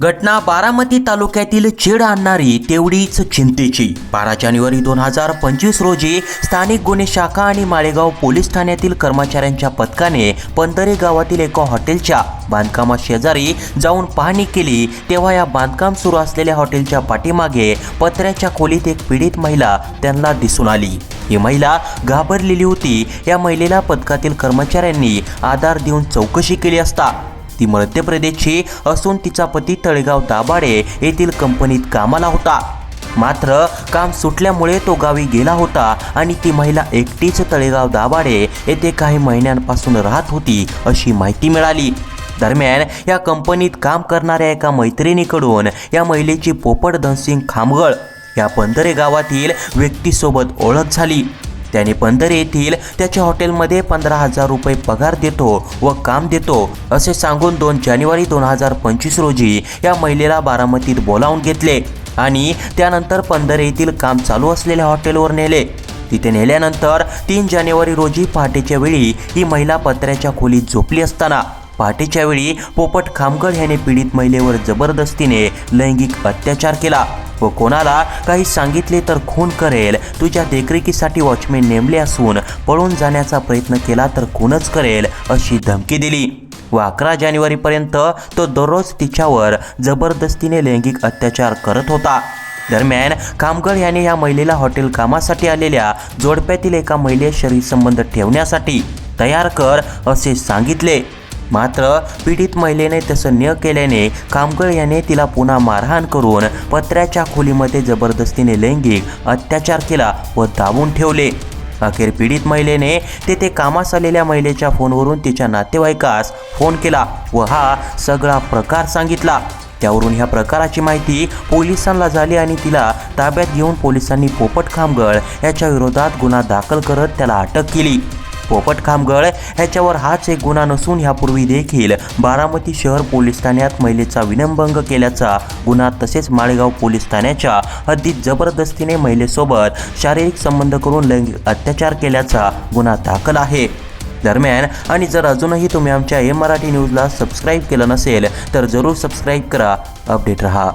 घटना बारामती तालुक्यातील चीड आणणारी तेवढीच चिंतेची. बारा जानेवारी दोन हजार पंचवीस रोजी स्थानिक गुन्हे शाखा आणि माळेगाव पोलीस ठाण्यातील कर्मचाऱ्यांच्या पथकाने पंधरे गावातील एका हॉटेलच्या बांधकामा शेजारी जाऊन पाहणी केली. तेव्हा या बांधकाम सुरू असलेल्या हॉटेलच्या पाठीमागे पत्र्याच्या खोलीत एक पीडित महिला त्यांना दिसून आली. ही महिला घाबरलेली होती. या महिलेला पथकातील कर्मचाऱ्यांनी आधार देऊन चौकशी केली असता ती मध्य प्रदेशची असून तिचा पती तळेगाव दाभाडे येथील कंपनीत कामाला होता. मात्र काम सुटल्यामुळे तो गावी गेला होता आणि ती महिला एकटीच तळेगाव दाभाडे येथे काही महिन्यांपासून राहत होती अशी माहिती मिळाली. दरम्यान या कंपनीत काम करणाऱ्या एका मैत्रिणीकडून या महिलेची पोपट धनसिंग खामगळ या बंदरे गावातील व्यक्तीसोबत ओळख झाली. त्याने बंदर येथील त्याच्या हॉटेलमध्ये पंधरा हजार रुपये पगार देतो व काम देतो असे सांगून दोन जानेवारी दोन हजार पंचवीस रोजी या महिलेला बारामतीत बोलावून घेतले आणि त्यानंतर पंधरे येथील काम चालू असलेल्या हॉटेलवर नेले. तिथे नेल्यानंतर तीन जानेवारी रोजी पहाटेच्या वेळी ही महिला पत्र्याच्या खोलीत झोपली असताना पहाटेच्या वेळी पोपट खामगड याने पीडित महिलेवर जबरदस्तीने लैंगिक अत्याचार केला. व कोणाला काही सांगितले तर खून करेल. तुझ्या देखरेखीसाठी वॉचमेन नेमले असून पळून जाण्याचा प्रयत्न केला तर खूनच करेल अशी धमकी दिली. व अकरा जानेवारीपर्यंत तो दररोज तिच्यावर जबरदस्तीने लैंगिक अत्याचार करत होता. दरम्यान कामगड याने या महिलेला हॉटेल कामासाठी आलेल्या जोडप्यातील एका महिलेस शरीरसंबंध ठेवण्यासाठी तयार कर असे सांगितले. मात्र पीडित महिलेने तसं न केल्याने कामगळ याने तिला पुन्हा मारहाण करून पत्र्याच्या खोलीमध्ये जबरदस्तीने लैंगिक अत्याचार केला व दाबून ठेवले. अखेर पीडित महिलेने तेथे कामास आलेल्या महिलेच्या फोनवरून तिच्या नातेवाईकास फोन केला व हा सगळा प्रकार सांगितला. त्यावरून ह्या प्रकाराची माहिती पोलिसांना झाली आणि तिला ताब्यात घेऊन पोलिसांनी पोपट खामगळ याच्या विरोधात गुन्हा दाखल करत त्याला अटक केली. पोपट खामगळ ह्याच्यावर हाच एक गुन्हा नसून ह्यापूर्वी देखील बारामती शहर पोलीस ठाण्यात महिलेचा विनंभंग केल्याचा गुन्हा तसेच माळेगाव पोलीस ठाण्याच्या हद्दीत जबरदस्तीने महिलेसोबत शारीरिक संबंध करून लैंगिक अत्याचार केल्याचा गुन्हा दाखल आहे. दरम्यान आणि जर अजूनही तुम्ही आमच्या एम मराठी न्यूजला सबस्क्राईब केलं नसेल तर जरूर सबस्क्राईब करा. अपडेट रहा.